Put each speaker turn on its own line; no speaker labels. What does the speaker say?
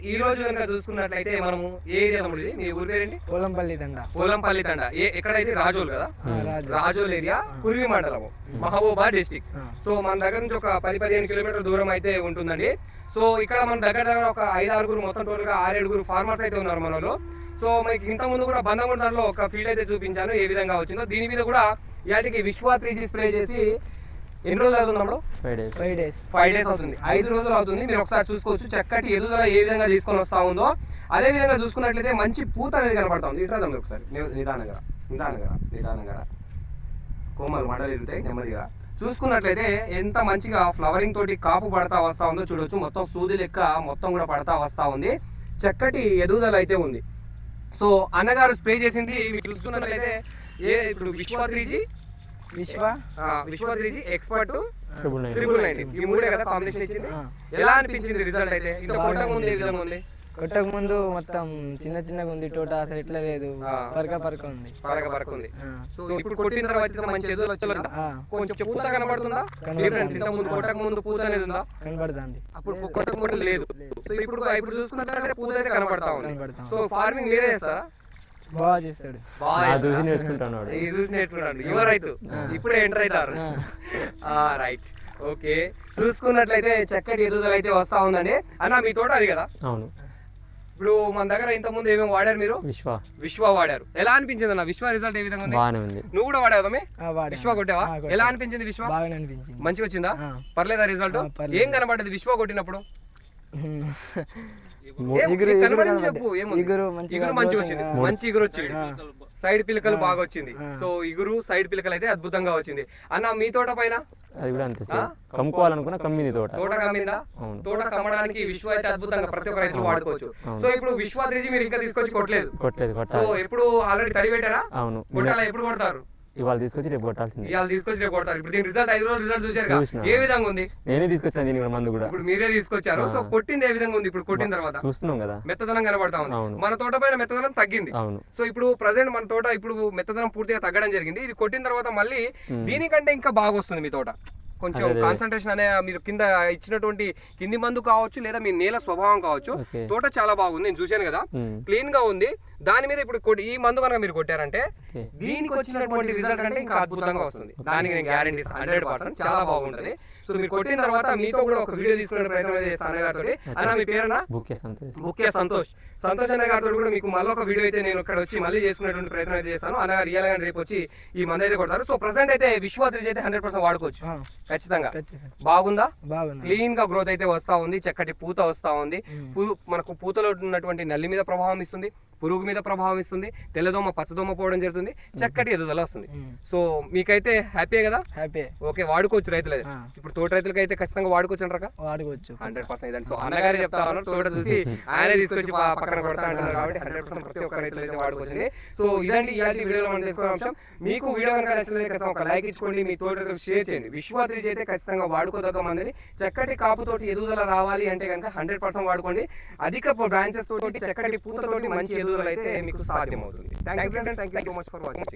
ఈ రోజు కనుక చూసుకున్నట్లయితే మనము ఏ ఏరియా తమ్ముడు ఇది మీ ఊరి పేరేంటి?
పోలంపల్లి దండ.
పోలంపల్లి తండ ఏ ఎక్కడైతే రాజోల్ కదా. రాజోల్. ఏరియా కురివి మండలం మహబూబాద్ డిస్టిక్. సో మన దగ్గర నుంచి ఒక పది పదిహేను కిలోమీటర్ దూరం అయితే ఉంటుందండి. సో ఇక్కడ మన దగ్గర దగ్గర ఒక ఐదు ఆరుగురు మొత్తం టోటల్గా ఆరేడుగురు ఫార్మర్స్ అయితే ఉన్నారు మనలో. సో మనకి ఇంత ముందు కూడా బంధంగుంటలో ఒక ఫీల్డ్ అయితే చూపించాను ఏ విధంగా వచ్చిందో. దీని మీద కూడా ఇవాటికి విశ్వా త్రీ స్ప్రే చేసి ఎన్ని రోజులు అవుతుంది అప్పుడు
five days
five days
five days అవుతుంది. ఐదు రోజులు అవుతుంది. మీరు ఒకసారి చూసుకోవచ్చు చక్కటి ఎదుగుదల ఏ విధంగా తీసుకొని వస్తా ఉందో. అదే విధంగా చూసుకున్నట్లయితే మంచి పూత అనేది కనబడతా ఉంది. ఇట్లా మీరు ఒకసారి. నిదానంగా నిదానంగా నిదానంగా కోమలు మండలు ఎదుగుతాయి నెమ్మదిగా చూసుకున్నట్లయితే ఎంత మంచిగా ఫ్లవరింగ్ తోటి కాపు పడతా వస్తా ఉందో చూడొచ్చు. మొత్తం సూది లెక్క మొత్తం కూడా పడతా వస్తా ఉంది. చక్కటి ఎదుగుదల అయితే ఉంది. సో అన్నగారు స్ప్రే చేసింది. మీరు చూసుకున్నట్లయితే ఏ ఇప్పుడు Vishwa three G
Vishwa?
Vishwa three G expert
triple nine.
Triple nineteen ఈ మూడే కదా కాంబినేషన్ ఇచ్చింది. ఎలా అనిపించింది రిజల్ట్ అయితే? ఇంత కొట్టక ముందు ఏ విధంగా ఉంది?
కొట్టక ముందు మొత్తం చిన్న చిన్నగా ఉంది టోటా అసలు ఎట్లా లేదు. పరక పరక ఉంది.
పరక పరక ఉంది. సో ఇప్పుడు కొట్టిన తర్వాత మంచి ఎదురు వచ్చిందా
ఆ,
కొంచెం పూత కనబడుతుందా. డిఫరెన్స్ ఇంత ముందు కొట్టక ముందు పూత అనేది ఉందా?
కనబడుతుంది.
అప్పుడు కొట్టక ముందు లేదు. సో ఇప్పుడు ఇప్పుడు చూసుకున్నట్లయితే పూత అయితే కనబడతా ఉంది.
కనబడతా ఉంది.
సో ఫార్మింగ్ మీరే చేస్తారా
బాగా చేస్తాడు.
బాగా?
చూసి నేర్చుకుంటున్నాడు
ఇది చూసి నేర్చుకున్నాడు. యువ రైతు? ఇప్పుడే ఎంటర్ అవుతారు. రైట్. ఓకే. చూసుకున్నట్లయితే చక్కటి ఎదుగుదల అయితే వస్తా ఉందండి. అన్న మీ తోట అది కదా?
అవును.
ఇప్పుడు మన దగ్గర ఇంత ముందు ఏమేమి వాడారు మీరు?
విశ్వ.
విశ్వ వాడారు. ఎలా అనిపించింది అన్న? విశ్వ రిజల్ట్ ఏ విధంగా ఉంది?
బాగానే ఉంది.
నువ్వు కూడా వాడావు. విశ్వ కొట్టావా. ఎలా అనిపించింది విశ్వ?
బాగానే అనిపించింది.
మంచిగా వచ్చిందా. పర్లేదా రిజల్ట్. ఏం కనబడ్డది విశ్వ కొట్టినప్పుడు? మంచి ఇగురు వచ్చింది. సైడ్ పిలకలు బాగా వచ్చింది. సో ఇగురు సైడ్ పిలకలు అయితే అద్భుతంగా వచ్చింది. అన్న మీ తోట పైన?
అది కూడా అంతే కమ్ముకోవాలనుకున్న కమ్మింది తోట.
తోట కమ్మిందా. తోట కమ్మడానికి విశ్వ అయితే అద్భుతంగా ప్రతి ఒక్క రైతులు వాడుకోవచ్చు. సో ఇప్పుడు విశ్వ త్రీజీ మీరు ఇంకా తీసుకొచ్చి కొట్టలేదు?
కొట్టలేదు
సో ఎప్పుడు ఆల్రెడీ తడి పెట్టారా?
అవును.
ఎప్పుడు కొడతారు?
ఇవాళ తీసుకొచ్చి రేపు కొట్టాల్సింది.
ఇవాళ తీసుకొచ్చి రేపు కొడతారు. ఇప్పుడు దీని రిజల్ట్ ఐదు రోజులు రిజల్ట్ చూసారు. ఏ విధంగా ఉంది?
నేనే తీసుకొచ్చాను దీని కూడా మందు కూడా.
ఇప్పుడు మీరే తీసుకొచ్చారు. సో కొట్టింది ఏ విధంగా ఉంది ఇప్పుడు కొట్టిన తర్వాత?
చూస్తున్నాం కదా.
మెత్తదనం కనబడతా ఉంది. మన తోట పైన మెత్తదనం తగ్గింది.
అవును.
సో ఇప్పుడు ప్రజెంట్ మన తోట ఇప్పుడు మెత్తదనం పూర్తిగా తగ్గడం జరిగింది. ఇది కొట్టిన తర్వాత మళ్ళీ దీనికంటే ఇంకా బాగా వస్తుంది మీ తోట. కొంచెం. కాన్సన్ట్రేషన్ అనే మీరు కింద ఇచ్చినటువంటి కింది మందు కావచ్చు లేదా మీ నేల స్వభావం కావచ్చు. తోట చాలా బాగుంది. నేను చూశాను కదా. క్లీన్గా ఉంది. దాని మీద ఇప్పుడు కొట్టి- ఈ మందు కనుక మీరు కొట్టారంటే. దీనికి వచ్చినటువంటి రిజల్ట్ అంటే ఇంకా అద్భుతంగా వస్తుంది. దానికి నేను గ్యారంటీ హండ్రెడ్ పర్సెంట్ చాలా బాగుంటది. సో మీరు కొట్టిన తర్వాత మీతో కూడా ఒక వీడియో తీసుకునే ప్రయత్నం అయితే చేస్తాను అన్నగారితో అన్న మీ పేరన్నా?
బుక్ సంతోష్.
ముఖ్య సంతోష్. సంతోష్ అన్న గారితో కూడా మీకు మళ్ళీ ఒక వీడియో అయితే నేను ఇక్కడ వచ్చి మళ్ళీ చేసుకునేటువంటి ప్రయత్నం అయితే చేస్తాను. అన్నగారు రియల్గా రేపు వచ్చి ఈ మంది అయితే కొడతారు. సో ప్రజెంట్ అయితే విశ్వాత్రి అయితే హండ్రెడ్ పర్సెంట్ వాడుకోవచ్చు. ఖచ్చితంగా. బాగుందా?
బాగుంది.
క్లీన్గా గ్రోత్ అయితే వస్తా ఉంది. చక్కటి పూత వస్తా ఉంది. మనకు పూతలో ఉన్నటువంటి నల్లి మీద ప్రభావం ఇస్తుంది. పురుగు మీద ప్రభావం ఇస్తుంది తెల్లదోమ పచ్చదోమ పోవడం జరుగుతుంది చక్కటి ఎదుగుదల వస్తుంది. సో మీకైతే హ్యాపీ కదా?
హ్యాపీ
ఓకే వాడుకోవచ్చు రైతులు. ఇప్పుడు తోట రైతులకి అయితే ఖచ్చితంగా వాడుకోవచ్చు అంటారా
వాడుకోవచ్చు.
హండ్రెడ్ పర్సెంట్ ఇదండి. సో అన్నగారే చెప్తా ఉన్నారు తోట చూసి ఆయనే తీసుకొచ్చి పక్కన కొడతా అంటున్నారు కాబట్టి హండ్రెడ్ పర్సెంట్ ప్రతి ఒక్క రైతులు అయితే వాడుకోవచ్చు సో ఇదండి ఇలాంటి వీడియోలో మనం తీసుకున్న అంశం. మీకు వీడియో కనుక నచ్చినట్లయితే ఒక లైక్ ఇచ్చుకోండి మీ తోట షేర్ చేయండి. విశ్వాత్రి అయితే ఖచ్చితంగా వాడుకోదగ్గ మందని చక్కటి కాపుతోటి ఎదుగుదల రావాలి అంటే కనుక హండ్రెడ్ పర్సెంట్ వాడుకోండి. అధిక బ్రాంచెస్ తోటి చక్కటి పూతతోటి మంచి ఎదుగుదల అయితే మీకు సాధ్యమవుతుంది. Thank you friends thank you so much for watching